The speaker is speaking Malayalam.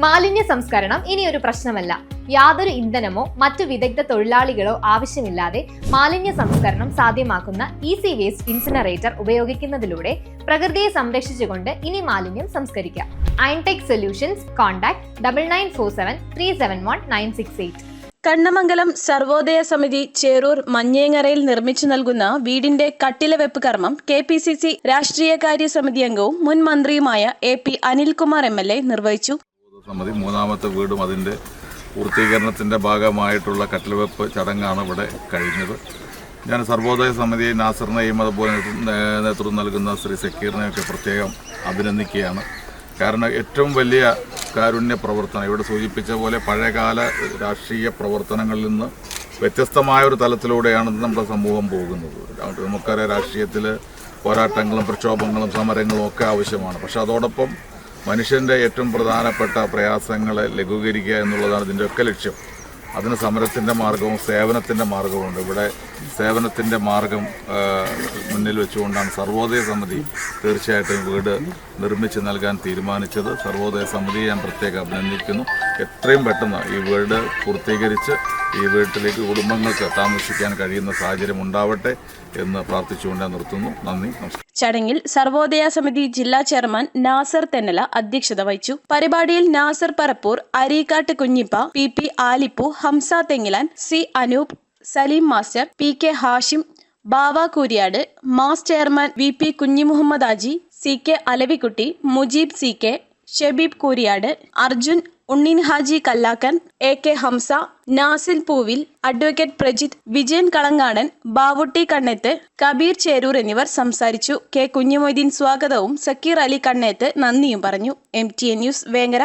മാലിന്യ സംസ്കരണം ഇനിയൊരു പ്രശ്നമല്ല. യാതൊരു ഇന്ധനമോ മറ്റു വിദഗ്ധ തൊഴിലാളികളോ ആവശ്യമില്ലാതെ മാലിന്യ സംസ്കരണം സാധ്യമാക്കുന്ന ഈസി വേസ്റ്റ് ഇൻസിനറേറ്റർ ഉപയോഗിക്കുന്നതിലൂടെ പ്രകൃതിയെ സംരക്ഷിച്ചുകൊണ്ട് ഇനി മാലിന്യം സംസ്കരിക്കാം. Irontech solutions contact double nine four seven three seven one nine six eight Kannamangalam Sarvodaya Samiti Cherur മഞ്ഞേങ്ങരയിൽ നിർമ്മിച്ചു നൽകുന്ന വീടിന്റെ കട്ടിലവെപ്പ് കർമ്മം കെ പി സി സി രാഷ്ട്രീയകാര്യ സമിതി അംഗവും മുൻ മന്ത്രിയുമായ A P Anilkumar M L A നിർവഹിച്ചു. സമിതി മൂന്നാമത്തെ വീടും അതിന്റെ പൂർത്തീകരണത്തിന്റെ ഭാഗമായിട്ടുള്ള കട്ടിൽവെപ്പ് ചടങ്ങാണ് ഇവിടെ കഴിഞ്ഞത്. ഞാൻ സർവോദയ സമിതി നാസറിനെയും അതുപോലെ നേതൃത്വം നൽകുന്ന ശ്രീ സക്കീറിനെയൊക്കെ പ്രത്യേകം അഭിനന്ദിക്കുകയാണ്. കാരണം ഏറ്റവും വലിയ കാരുണ്യ പ്രവർത്തനം ഇവിടെ സൂചിപ്പിച്ച പോലെ പഴയകാല രാഷ്ട്രീയ പ്രവർത്തനങ്ങളിൽ നിന്ന് വ്യത്യസ്തമായ ഒരു തലത്തിലൂടെയാണ് നമ്മുടെ സമൂഹം പോകുന്നത്. നമുക്കറിയാം രാഷ്ട്രീയത്തിൽ പോരാട്ടങ്ങളും പ്രക്ഷോഭങ്ങളും സമരങ്ങളും ഒക്കെ ആവശ്യമാണ്. പക്ഷെ അതോടൊപ്പം മനുഷ്യന്റെ ഏറ്റവും പ്രധാനപ്പെട്ട പ്രയാസങ്ങളെ ലഘൂകരിക്കുക എന്നുള്ളതാണ് ഇതിന്റെ ഒക്കെ ലക്ഷ്യം. അതിന് സമരത്തിന്റെ മാർഗവും സേവനത്തിന്റെ മാർഗവുമുണ്ട് ഇവിടെ സേവനത്തിന്റെ മാർഗം മുന്നിൽ വെച്ചുകൊണ്ടാണ് സർവോദയ സമിതി തീർച്ചയായിട്ടും വീട് നിർമ്മിച്ച് നൽകാൻ തീരുമാനിച്ചത്. സർവോദയ സമിതിയെ ഞാൻ പ്രത്യേകം അഭിനന്ദിക്കുന്നു. എത്രയും പെട്ടെന്ന് ഈ വീട് പൂർത്തീകരിച്ച് ഈ വീട്ടിലേക്ക് കുടുംബങ്ങൾക്ക് താമസിക്കാൻ കഴിയുന്ന സാഹചര്യം ഉണ്ടാവട്ടെ എന്ന് പ്രാർത്ഥിച്ചുകൊണ്ട് നിർത്തുന്നു. നന്ദി നമസ്കാരം. ചടങ്ങിൽ സർവോദയ സമിതി ജില്ലാ ചെയർമാൻ നാസർ തെന്നല അധ്യക്ഷത വഹിച്ചു. പരിപാടിയിൽ Nasar Parappur Areekkad Kunjippa P P Alippu Hamza Thengilan C Anoop Salim master P K Hashim Bava Kooriyad mass chairman V P Kunjimuhammed Haji C K Alavikutty Mujeeb C K Shabeeb Kooriyad Arjun Unneen Haji Kallakkan A K Hamza Nasil Poovil advocate Prajith Vijayan Kalangadan Bavutty Kannethu Kabeer Cherur എന്നിവർ സംസാരിച്ചു. കെ കുഞ്ഞുമൊയ്തീൻ സ്വാഗതവും സക്കീർ അലി കണ്ണേത്ത് നന്ദിയും പറഞ്ഞു. M T N news Vengara.